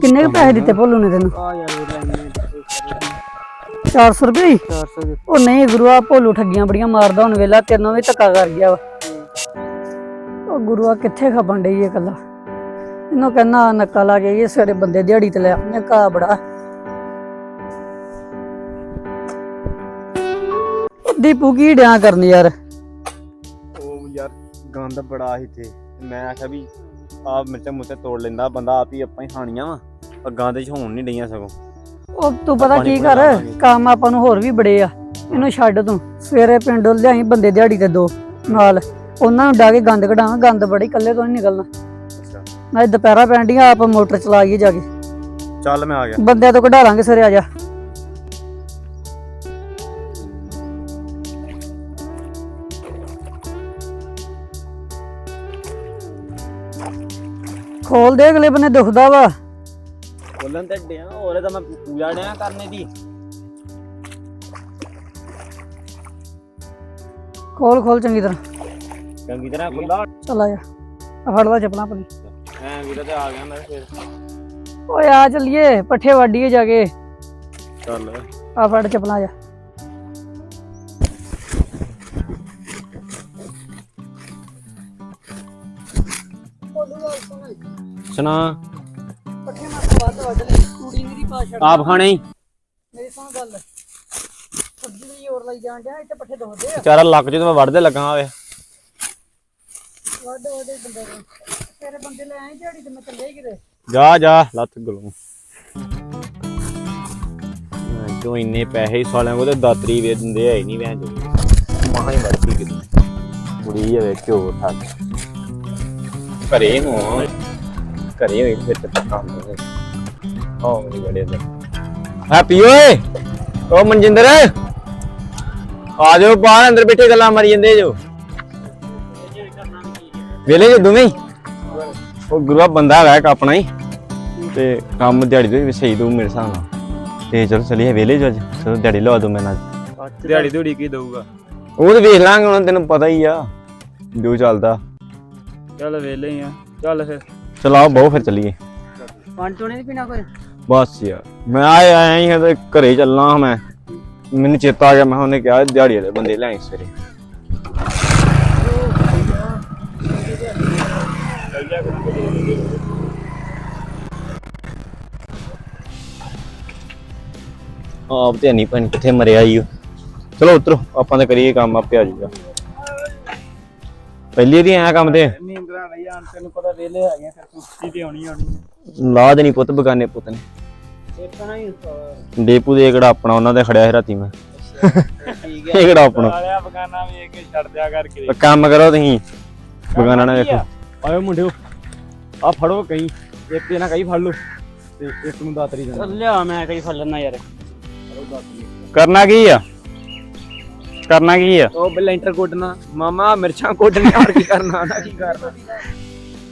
ਕਿੰਨੇ ਕੁ ਪੈਸੇ ਦਿੱਤੇ ਭੋਲੂ ਨੇ ਤੈਨੂੰ? ਆ ਯਾਰ ਵੀਰ ਲੈਣੇ 400 ਰੁਪਏ ਹੀ? 400 ਦੇ। ਉਹ ਨਹੀਂ ਗੁਰੂਆ ਭੋਲੂ ਠੱਗੀਆਂ ਬੜੀਆਂ ਮਾਰਦਾ ਹੁਣ ਵੇਲਾ ਤੇਰੇ ਵੀ ਧੱਕਾ ਕਰ ਗਿਆ ਵਾ। ਉਹ ਗੁਰੂਆ ਕਿੱਥੇ ਖਪਣ ਡਈ ਇਹ ਕੱਲਾ ਇਹਨੂੰ ਕਹਿੰਦਾ ਨੱਕਾ ਲਾ ਕੇ ਇਹ ਸਾਡੇ ਬੰਦੇ ਦਿਹਾੜੀ ਤੇ ਲੈ ਆਪਣੇ ਕਾ ਬੜਾ। ਉਹ ਦੀਪੂ ਕੀ ਡਿਆ ਕਰਨ ਯਾਰ। ਉਹ ਯਾਰ ਗੰਦ ਬੜਾ ਸੀ ਤੇ ਮੈਂ ਆਖਿਆ ਵੀ ਆਪ ਮਿਰਚਾਂ ਮੁੱਤੇ ਤੋੜ ਲੈਂਦਾ ਬੰਦਾ ਆਪ ਹੀ ਆਪਾਂ ਹੀ ਖਾਣੀਆਂ ਵਾ ਗੰਦ ਚ ਹੋਣ ਨਹੀਂ ਡਈਆਂ ਸਗੋਂ। ਉਹ ਤੂੰ ਪਤਾ ਕੀ ਕਰ। ਕੰਮ ਆਪਾਂ ਨੂੰ ਹੋਰ ਵੀ ਬੜੇ ਆ। ਇਹਨੂੰ ਛੱਡ ਤੂੰ। ਸਵੇਰੇ ਪਿੰਡ ਲਿਆਈ ਬੰਦੇ ਦਿਹਾੜੀ ਤੇ ਦੋ ਨਾਲ। ਉਹਨਾਂ ਨੂੰ ਡਾ ਕੇ ਗੰਦ ਕਢਾਵਾਂ ਗੰਦ ਬੜੀ ਇਕੱਲੇ ਤੋਂ ਨਹੀਂ ਨਿਕਲਣਾ। ਮੈਂ ਦੁਪਹਿਰਾ ਪੈਂਡੀਆਂ ਆਪ ਮੋਟਰ ਚਲਾਈਏ ਜਾ ਕੇ। ਚੱਲ ਮੈਂ ਆ ਗਿਆ। ਬੰਦਿਆਂ ਤੋਂ ਕਢਾ ਲਾਂਗੇ ਸਵੇਰੇ ਆ ਜਾ। ਖੋਲ ਦੇ ਅਗਲੇ ਬੰਨੇ ਦੁਖਦਾ ਵਾ। ਬੋਲਣ ਤੇ ਡਿਆ ਹੋਰੇ ਤਾਂ ਮੈਂ ਪੂਜਾ ਡਿਆ ਕਰਨੇ ਦੀ। ਖੋਲ ਖੋਲ ਚੰਗੀ ਤਰ੍ਹਾਂ। ਚੰਗੀ ਤਰ੍ਹਾਂ ਖੁੱਲਾ ਚੱਲ ਜਾ। ਆ ਫੜ ਲਾ ਚੱਪਲਾਂ ਆਪਣੀ। ਐ ਵੀਰ ਤੇ ਆ ਗਿਆ ਮੈਂ ਫਿਰ। ਓਏ ਆ ਚੱਲੀਏ ਪੱਠੇ ਵਾਡੀਏ ਜਾ ਕੇ। ਚੱਲ। ਆ ਫੜ ਚੱਪਲਾਂ ਜਾ। ਸੁਣਾ। ਪੱਠੇ ਮਾਰ ਵੱਧ ਵੱਢ ਲੈ ਕੁੜੀ ਮੇਰੀ ਪਾ ਛੱਡ ਆਪ ਖਾਣੇ ਹੀ ਮੇਰੀ ਸੁਣ ਗੱਲ। ਸਬਜ਼ੀ ਦੀ ਹੋਰ ਲਈ ਜਾਣ ਡਿਆ ਇੱਥੇ ਪੱਠੇ ਦੋਦੇ ਆ। ਚਾਰਾ ਲੱਕ ਤੇ ਮੈਂ ਵੜਦੇ ਲੱਗਾ ਹੋਵੇ ਵੱਡ ਵੱਡੇ ਬੰਦੇ ਨੇ। ਤੇਰੇ ਬੰਦੇ ਲੈ ਆਏ ਦਿਹਾੜੀ ਤੇ ਮੈਂ ਚੱਲੇ ਹੀ ਕਿਤੇ। ਜਾ ਜਾ ਲੱਤ ਗਲੋਂ। ਜੋ ਇੰਨੇ ਪੈਸੇ ਹੀ ਸਾਲਿਆਂ ਕੋਲ ਤੇ ਦਾਤਰੀ ਵੇ ਦਿੰਦੇ ਹੀ ਨਹੀਂ ਵੈਂ ਜੋ ਮਹਾਂ ਹੀ ਕਿਤੇ। ਕੁੜੀ ਵੇਖ ਝੋ ਠੱਗ ਘਰੇ ਨੂੰ ਘਰੇ ਹੋਈ ਫਿਰ ਤੇ ਕੰਮ ਹੋਵੇ ਆਹ ਮੇਰੀ ਬੜੇ ਦੇ ਹੈਪੀ ਓਏ! ਓ ਮਨਜਿੰਦਰ! ਆ ਜਾਓ ਬਾਹਰ ਅੰਦਰ ਬੈਠੇ ਗੱਲਾਂ ਮਾਰੀ ਜਾਂਦੇ ਜੋ। ਵੇਲੇ ਜੋ ਦੋਵੇਂ ਹੀ? ਉਹ ਗੁਰੂਆ ਬੰਦਾ ਹੈਗਾ ਇੱਕ ਆਪਣਾ ਹੀ। ਤੇ ਕੰਮ ਦਿਹਾੜੀ ਤੋਂ ਵੀ ਸਹੀ ਦਊ ਮੇਰੇ ਹਿਸਾਬ ਨਾਲ। ਤੇ ਚਲੋ ਚਲੀਏ ਵੇਲੇ ਜੋ ਅੱਜ। ਚਲੋ ਦਿਹਾੜੀ ਲਵਾ ਦੋ ਮੇਰੇ ਨਾਲ। ਦਿਹਾੜੀ ਦਿਹੜੀ ਕੀ ਦਊਗਾ? ਉਹ ਤੇ ਵੇਖ ਲਾਂਗੇ ਹੁਣ ਤੈਨੂੰ ਪਤਾ ਹੀ ਆ। ਜੋ ਚੱਲਦਾ। ਚੱਲ ਵੇਲੇ ਹੀ ਆ। ਚੱਲ ਫਿਰ। ਚਲਾਓ ਬਹੁ ਫਿਰ ਚੱਲੀਏ। ਪਾਣੀ ਤੋਂ ਨਹੀਂ ਪੀਣਾ ਕੋਈ? ਬਸ ਯਾਰ ਮੈਂ ਆਇਆ ਆਇਆ ਹੀ ਹਾਂ ਤੇ ਘਰੇ ਚੱਲਣਾ ਹਾਂ ਮੈਂ। ਮੈਨੂੰ ਚੇਤਾ ਆ ਗਿਆ ਮੈਂ ਉਹਨੇ ਕਿਹਾ ਦਿਹਾੜੀ ਵਾਲੇ ਬੰਦੇ ਲੈ ਆਈ ਸਵੇਰੇ। ਆਪ ਤੇ ਨਹੀਂ ਪਨ ਕਿੱਥੇ ਮਰਿਆ ਈ ਓ। ਚਲੋ ਉਤਰੋ ਆਪਾਂ ਤਾਂ ਕਰੀਏ ਕੰਮ ਆਪੇ ਆ ਜਾਊਗਾ। ਪਹਿਲੀ ਵਾਰੀ ਆਇਆ ਕੰਮ ਤੇ? ਨੀਂਦਰਾਂ ਆਣ ਤੈਨੂੰ ਪਤਾ ਵੇਲੇ ਹੈਗੇ ਫਿਰ ਸੁਸਤੀ ਤੇ ਆਉਣੀ ਆਉਣੀ ਹੈ ਲਾ ਦੇਣੀ ਪੁੱਤ ਬਗਾਨੇ ਪੁੱਤ ਨੇ। ਹੀ ਡੇਪੂ ਦੇ ਕਿਹੜਾ ਆਪਣਾ ਉਹਨਾਂ ਦੇ ਖੜਿਆ ਸੀ ਰਾਤੀ ਮੈਂ। ਠੀਕ ਇਹ ਕਿਹੜਾ ਆਪਣਾ? ਸਾਲਿਆ ਬਗਾਨਾ ਵੇਖ ਕੇ ਛੱਡ ਦਿਆ ਕਰਕੇ ਤਾਂ ਕੰਮ ਕਰੋ ਤੁਸੀਂ। ਬਗਾਨਾ ਨਾ ਵੇਖੋ। ਆਏ ਮੁੰਡਿਓ ਆ ਫੜੋ ਕਈ ਇੱਕ ਤੇ ਨਾ ਕਈ ਫੜ ਲਓ ਤੇ ਇੱਕ ਨੂੰ ਦਾਤਰੀ ਦੇਣਾ। ਲਿਆ ਮੈਂ ਕਈ ਫੜ ਲੈਣਾ ਯਾਰ। ਕਰਨਾ ਕੀ ਆ? ਕਰਨਾ ਕੀ ਆ? ਉਹ ਲੈਂਟਰ ਕੋਟਣਾ। ਮਾਮਾ ਮਿਰਚਾਂ ਕੋਟਣੀਆਂ ਹੋਰ ਕੀ ਕਰਨਾ ਨਾ ਕੀ ਕਰਨਾ।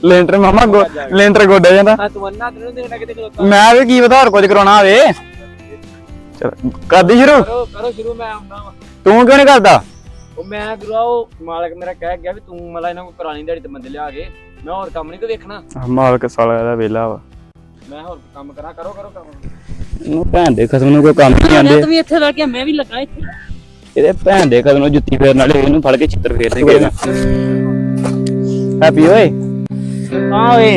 ਲੈਂਟਰ ਮਾਮਾ ਗੋ- ਲੈਂਟਰ ਗੋਡਿਆ ਜਾਂਦਾ। ਆ ਤੂੰ ਅੰਨਾ ਤੈਨੂੰ ਦੇਖਣਾ ਕਿਤੇ ਖਲੋਤਾ ਮੈਂ ਵੀ ਕੀ ਪਤਾ ਹੋਰ ਕੁਝ ਕਰਾਉਣਾ ਹੋਵੇ। ਚਲ ਕਰਦੀ ਸ਼ੁਰੂ। ਕਰੋ ਕਰੋ ਸ਼ੁਰੂ ਮੈਂ ਆਉਂਦਾ ਵਾ। ਤੂੰ ਕਿਉਂ ਨਹੀਂ ਕਰਦਾ? ਉਹ ਮੈਂ ਗੁਰੂਆ ਉਹ ਮਾਲਕ ਮੇਰਾ ਕਹਿ ਗਿਆ ਵੀ ਤੂੰ ਮਲਾ ਇਹਨਾਂ ਕੋਲ ਪੁਰਾਣੀ ਦਿਹਾੜੀ ਤੇ ਬੰਦੇ ਲਿਆ ਕੇ। ਮੈਂ ਹੋਰ ਕੰਮ ਨਹੀਂ ਕੋਈ ਵੇਖਣਾ ਮਾਲਕ ਸਾਲਾ ਦਾ ਵੇਲਾ ਵਾ। ਮੈਂ ਹੋਰ ਕੰਮ ਕਰਾਂ ਕਰੋ ਕਰੋ ਕੰਮ। ਇਹਨੂੰ ਭੈਣ ਦੇ ਖਸਮ ਨੂੰ ਕੋਈ ਕੰਮ ਨਹੀਂ ਆਂਦੇ ਤੂੰ ਵੀ ਇੱਥੇ ਲੱਗ ਗਿਆ ਮੈਂ ਵੀ ਲੱਗਾ ਇੱਥੇ। ਇਹਦੇ ਭੈਣ ਦੇ ਕਦਮ ਨੂੰ ਜੁੱਤੀ ਫੇਰਨ ਵਾਲੇ ਇਹਨੂੰ ਫੜ ਕੇ ਛਿੱਤਰ ਫੇਰਦੇ ਗਏ ਹੈਪੀ ਓਏ? ਹਾਂ ਓਏ।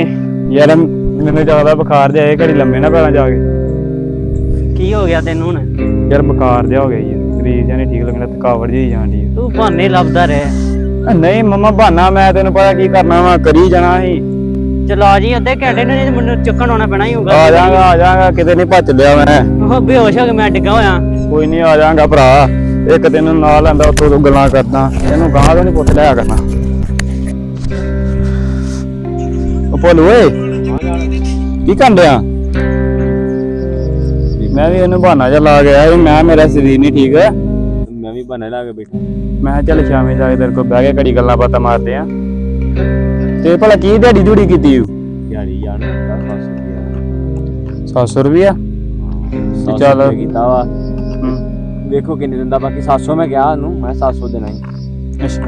ਯਾਰ ਮੈਨੂੰ ਜ਼ਿਆਦਾ ਬੁਖਾਰ ਜਿਹਾ ਆਇਆ ਘੜੀ ਲੰਮੇ ਨਾ ਪੈਣਾ ਜਾ ਕੇ। ਕੀ ਹੋ ਗਿਆ ਤੈਨੂੰ ਹੁਣ? ਯਾਰ ਬੁਖਾਰ ਜਿਹਾ ਹੋ ਗਿਆ ਜੀ। ਸਰੀਰ ਜਿਹਾ ਨਹੀਂ ਠੀਕ ਲੱਗਦਾ ਥਕਾਵਟ ਜਿਹੀ ਜਾਂਦੀ ਹੈ ਤੂੰ ਬਹਾਨੇ ਲੱਭਦਾ ਰਹਿ। ਨਹੀਂ ਮਮਾ ਬਹਾਨਾ ਮੈਂ ਤੈਨੂੰ ਪਤਾ ਕੀ ਕਰਨਾ ਵਾ ਕਰੀ ਜਾਣਾ ਸੀ। ਚਲਾ ਜੀ ਅੱਧੇ ਘੰਟੇ ਨੂੰ ਮੈਨੂੰ ਚੱਕਣ ਆਉਣਾ ਪੈਣਾ ਹੀ ਹੋਊਗਾ ਆ ਜਾਗਾ ਆ ਜਾਗਾ ਕਿਤੇ ਨਹੀਂ ਭੱਜ ਲਿਆ ਮੈਂ। ਉਹ ਬੇਹੋਸ਼ ਹੋ ਕੇ ਮੈਂ ਡਿੱਗਾ ਹੋਇਆ। ਕੋਈ ਨਹੀਂ ਆ ਜਾਗਾ ਭਰਾ। ਇੱਕ ਦਿਨ ਨਾਲ ਲੈਂਦਾ ਉੱਥੋਂ ਤੋਂ ਗੱਲਾਂ ਕਰਦਾ ਇਹਨੂੰ ਗਾਂ ਤੋਂ ਨਹੀਂ ਪੁੱਛ ਲਿਆ ਕਰਨਾ। ਉਹ ਭੋਲੂ ਓਏ ਕੀ ਕੰਡਿਆ ਮੈਂ ਵੀ ਇਹਨੂੰ ਬਹਾਨਾ ਜਿਹਾ ਲਾ ਗਿਆ ਵੀ ਮੈਂ ਮੇਰਾ ਸਰੀਰ ਨਹੀਂ ਠੀਕ। ਮੈਂ ਵੀ ਬਹਾਨਾ ਲਾ ਕੇ ਬੈਠਾ। ਮੈਂ ਚੱਲ ਸ਼ਾਮੇ ਜਾ ਕੇ ਤੇਰੇ ਕੋਲ ਬਹਿ ਕੇ ਘੜੀ ਗੱਲਾਂ ਬਾਤਾਂ ਮਾਰਦੇ ਆ। ਤੇ ਭਲਾ ਕੀ ਦਿਹਾੜੀ ਧੂੜੀ ਕੀਤੀ ਦਿਹਾੜੀ ਜਾਣ ਦਾ 700 ਰੁਪਿਆ ਸੌ ਚੱਲ। ਰੁਪਏ ਕੀਤਾ ਵਾ। ਹੂੰ ਵੇਖੋ ਕਿੰਨੇ ਦਿੰਦਾ ਬਾਕੀ 700 ਮੈਂ ਕਿਹਾ ਉਹਨੂੰ ਮੈਂ 700 ਦੇਣਾ ਹੀ ਅੱਛਾ।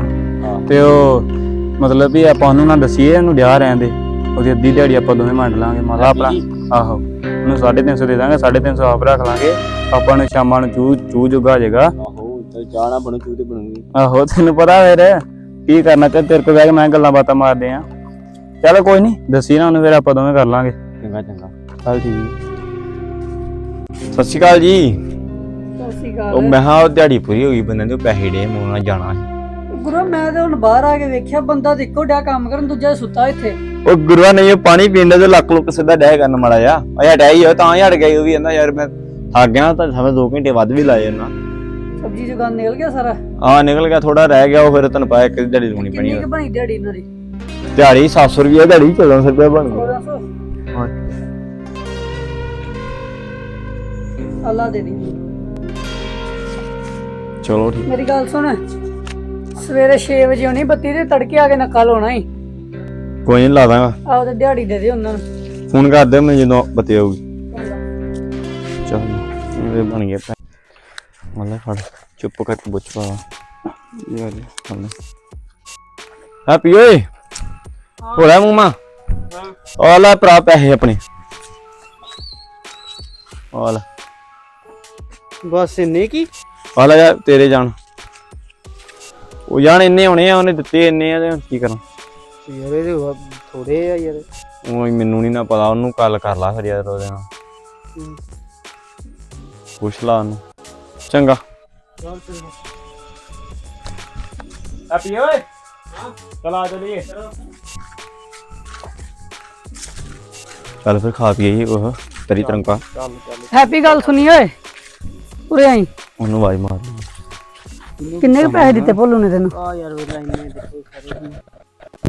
ਹਾਂ। ਤੇ ਉਹ ਮਤਲਬ ਵੀ ਆਪਾਂ ਉਹਨੂੰ ਨਾ ਦਸੀਏ ਇਹਨੂੰ ਡਿਆ ਰਹਿਣ ਦੇ। ਉਹਦੀ ਅੱਧੀ ਦਿਹਾੜੀ ਆਪਾਂ ਦੋਵੇਂ ਮੰਡ ਲਾਂਗੇ ਮਾਲਾ ਆਪਣਾ ਆਹੋ। ਉਹਨੂੰ 350 ਦੇ ਦਾਂਗੇ 350 ਆਪ ਰੱਖ ਲਾਂਗੇ। ਆਪਾਂ ਨੂੰ ਸ਼ਾਮਾਂ ਨੂੰ ਚੂ ਚੂ ਜੁਗਾ ਜੇਗਾ ਆਹੋ ਤੇ ਚਾਹਣਾ ਬਣੂ ਚੂ ਤੇ ਬਣੂਗੀ। ਆਹੋ ਤੈਨੂੰ ਪਤਾ ਫਿਰ ਕੀ ਕਰਨਾ ਤੇ ਤੇਰੇ ਕੋਲ ਬਹਿ ਕੇ ਮੈਂ ਗੱਲਾਂ ਬਾਤਾਂ ਮਾਰਦੇ ਆ। ਚੱਲ ਕੋਈ ਨਹੀਂ ਦੱਸੀ ਨਾ ਉਹਨੂੰ ਫਿਰ ਆਪਾਂ ਦੋਵੇਂ ਕਰ ਲਾਂਗੇ। ਚੰਗਾ ਚੰਗਾ। ਚੱਲ ਠੀਕ। ਸਤਿ ਸ਼੍ਰੀ ਅਕਾਲ ਜੀ। ਸਤਿ ਸ਼੍ਰੀ ਉਹ ਮੈਂ ਹਾਂ ਉਹ ਦਿਹਾੜੀ ਪੂਰੀ ਹੋ ਗਈ ਬੰਦੇ ਦੇ ਪੈਸੇ ਡੇ ਮੋਣਾ ਜਾਣਾ ਸੀ। ਗੁਰੂ ਮੈਂ ਤੇ ਹੁਣ ਬਾਹਰ ਆ ਕੇ ਵੇਖਿਆ ਬੰਦਾ ਤੇ ਇੱਕੋ ਡਿਆ ਕੰਮ ਕਰਨ ਦੂਜਾ ਸੁੱਤਾ ਇੱਥੇ। ਉਹ ਗੁਰੂਆ ਨਹੀਂ ਉਹ ਪਾਣੀ ਪੀਂਦਾ ਤੇ ਲੱਕ ਲੁੱਕ ਸਿੱਧਾ ਡਹਿ ਕਰਨ ਮਾੜਾ ਜਾ ਉਹ ਹਟਿਆ ਹੀ ਉਹ ਤਾਂ ਹੀ ਹਟ ਗਿਆ ਉਹ ਵੀ ਕਹਿੰਦਾ ਯਾਰ ਮੈਂ ਥੱਕ ਗਿਆ ਤਾਂ ਸਵੇ 2 ਘੰਟੇ ਵੱਧ ਵੀ ਲਾਏ ਉਹਨਾਂ ਸਬਜੀ ਜੁਗਾਨ ਨਿਕਲ ਗਿਆ ਸਾਰਾ? ਆ ਨਿਕਲ ਗਿਆ ਥੋੜਾ ਰਹਿ ਗਿਆ ਉਹ ਫਿਰ ਤੈਨੂੰ ਪਾਇਆ ਇੱਕ ਦਿਹਾੜੀ ਲਾਉਣੀ ਪੈਣੀ ਕਿੰਨੀ ਕੁ ਬਣੀ ਦਿਹਾੜੀ ਇਹਨਾਂ ਦੀ? ਦਿਹਾੜੀ 700 ਰੁਪਏ ਦਿਹਾੜੀ 1400 ਰੁਪਏ ਬਣ ਗਈ। 1400 ਅੱਲਾ ਦੇ ਦੀ। ਚਲੋ ਠੀਕ। ਮੇਰੀ ਗੱਲ ਸੁਣ। ਸਵੇਰੇ 6 ਵਜੇ ਆਉਣੀ ਬੱਤੀ ਦੇ ਤੜਕੇ ਆ ਕੇ ਨੱਕਾ ਲਾਉਣਾ ਹੀ ਕੋਈ ਨਹੀਂ ਲਾ ਦਾਂਗਾ। ਆਹ ਤੇ ਦਿਹਾੜੀ ਦੇ ਦੇ ਉਹਨਾਂ ਨੂੰ। ਫੋਨ ਕਰ ਦੇ ਮੈਂ ਜਦੋਂ ਬੱਤੀ ਆਊਗੀ। ਚਲੋ ਇਹ ਬਣ ਗਿਆ ਪੈ ਮੱਲੇ ਫੜ ਚੁੱਪ ਕਰਕੇ ਬੁੱਝ ਪਾ ਯਾਰ ਹੱਲੇ ਹੈਪੀ ਓਏ ਹੋਲਾ ਮੂਮਾ ਆ ਲੈ ਭਰਾ ਪੈਸੇ ਆਪਣੇ। ਆ ਲੈ। ਬਸ ਇੰਨੇ ਕੀ? ਆ ਲੈ ਯਾਰ ਤੇਰੇ ਜਾਣ। ਉਹ ਜਾਣ ਇੰਨੇ ਹੋਣੇ ਆ ਉਹਨੇ ਦਿੱਤੇ ਇੰਨੇ ਆ ਤੇ ਹੁਣ ਕੀ ਕਰਾਂ? ਯਾਰ ਇਹਦੇ ਥੋੜੇ ਆ ਯਾਰ। ਉਹ ਮੈਨੂੰ ਨਹੀਂ ਨਾ ਪਤਾ ਉਹਨੂੰ ਕੱਲ ਕਰ ਲਾ ਫਿਰ ਯਾਰ ਉਹਦੇ ਨਾਲ। ਪੁੱਛ ਲਾ ਉਹਨੂੰ। ਚੰਗਾ। ਹੈਪੀ ਓਏ। ਚਲਾ ਚਲੀਏ। ਚੱਲ ਫਿਰ ਖਾ ਪੀਏ ਉਹ ਤੇਰੀ ਤਰੰਕਾ ਚੱਲ ਚੱਲ। ਹੈਪੀ ਗੱਲ ਸੁਣੀ ਓਏ। ਉਰੇ ਆਈ। ਉਹਨੂੰ ਆਵਾਜ਼ ਮਾਰ। ਲਈ ਕਿੰਨੇ ਕੁ ਪੈਸੇ ਦਿੱਤੇ ਭੋਲੂ ਨੇ ਤੈਨੂੰ? ਆ ਯਾਰ ਵੇਲਾ ਇੰਨੇ ਦਿੱਤੇ ਸਾਰੇ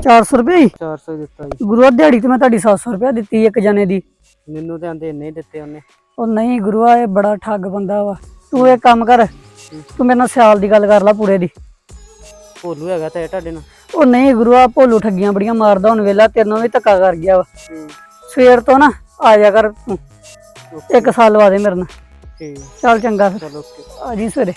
400 ਰੁਪਏ ਹੀ? 400 ਦਿੱਤਾ ਜੀ। ਗੁਰੂਆ ਦਿਹਾੜੀ ਤੇ ਮੈਂ ਤੁਹਾਡੀ 700 ਰੁਪਏ ਦਿੱਤੀ ਇੱਕ ਜਣੇ ਦੀ। ਮੈਨੂੰ ਤੇ ਆਂਦੇ ਇੰਨੇ ਹੀ ਦਿੱਤੇ ਉਹਨੇ। ਉਹ ਨਹੀਂ ਗੁਰੂਆ ਇਹ ਬੜਾ ਠੱਗ ਬੰਦਾ ਵਾ। ਤੂੰ ਇਹ ਕੰਮ ਕਰ ਤੂੰ ਮੇਰੇ ਨਾਲ ਸਿਆਲ ਦੀ ਗੱਲ ਕਰ ਲੈ ਪੂਰੇ ਦੀ। ਭੋਲੂ ਹੈਗਾ ਤਾਂ ਇਹ ਤੁਹਾਡੇ ਨਾਲ। ਉਹ ਨਹੀਂ ਗੁਰੂਆ ਭੋਲੂ ਠੱਗੀਆਂ ਬੜੀਆਂ ਮਾਰਦਾ ਹੁਣ ਵੇਲਾ ਤੇਰੇ ਨਾਲ ਵੀ ਧੱਕਾ ਕਰ ਗਿਆ ਵਾ। ਸਵੇਰ ਤੋਂ ਨਾ ਆ ਜਾ ਕਰ ਤੂੰ। ਇੱਕ ਸਾਲ ਵਾਦੇ ਮੇਰੇ ਨਾਲ। ਠੀਕ ਚੱਲ ਚੰਗਾ ਫਿਰ। ਚਲੋ ਓਕੇ। ਆ ਜੀ ਸਵੇਰੇ।